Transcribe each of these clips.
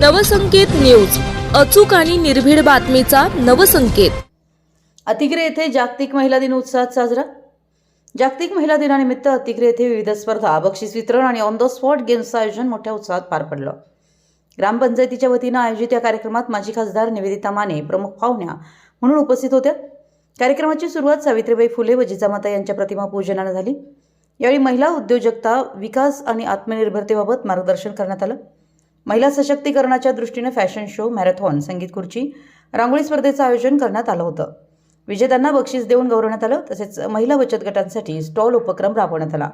Navsanket news. अचूक आणि निर्भीड बातमीचा नवसंकेत. अतिग्रे येथे जागतिक महिला दिन उत्साहात साजरा. जागतिक महिला दिनानिमित्त अतिग्रे येथे विविध स्पर्धा बक्षीस वितरण आणि ऑन द स्पॉट गेम्सचं आयोजन मोठ्या उत्साहात पार पडलं. ग्रामपंचायतीच्या वतीनं आयोजित या कार्यक्रमात माजी खासदार निवेदिता माने प्रमुख पाहुण्या म्हणून उपस्थित होत्या. कार्यक्रमाची सुरुवात सावित्रीबाई फुले व जिजामाता यांच्या प्रतिमा पूजनानं झाली. यावेळी महिला उद्योजकता विकास आणि आत्मनिर्भरतेबाबत मार्गदर्शन करण्यात आलं. महिला सशक्तीकरणाच्या दृष्टीनं फॅशन शो मॅरेथॉन संगीत खुर्ची रांगोळी स्पर्धेचं आयोजन करण्यात आलं होतं. विजेत्यांना बक्षीस देऊन गौरवण्यात आलं तसेच महिला बचत गटांसाठी स्टॉल उपक्रम राबवण्यात आला.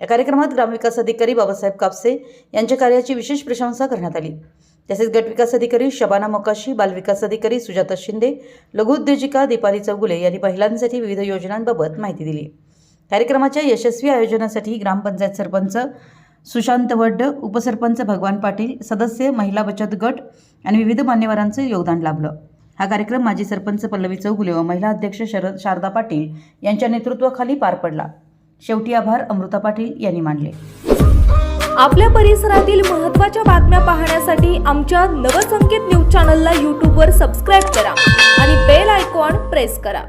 या कार्यक्रमात ग्रामविकास अधिकारी बाबासाहेब कापसे यांच्या कार्याची विशेष प्रशंसा करण्यात आली. तसेच गटविकास अधिकारी शबाना मोकाशी बालविकास अधिकारी सुजाता शिंदे लघुउद्योजिका दीपाली चौगुले यांनी महिलांसाठी विविध योजनांबाबत माहिती दिली. कार्यक्रमाच्या यशस्वी आयोजनासाठी ग्रामपंचायत सरपंच सुशांत वड्ड उपसरपंच भगवान पाटील सदस्य महिला बचत गट आणि विविध मान्यवरांचं योगदान लाभलं. हा कार्यक्रम माजी सरपंच पल्लवी चौगुले व महिला अध्यक्ष शरद शारदा पाटील यांच्या नेतृत्वाखाली पार पडला. शेवटी आभार अमृता पाटील यांनी मानले. आपल्या परिसरातील महत्त्वाच्या बातम्या पाहण्यासाठी आमच्या नवसंकेत न्यूज चॅनलला यूट्यूबवर सबस्क्राईब करा आणि बेल आयकॉन प्रेस करा.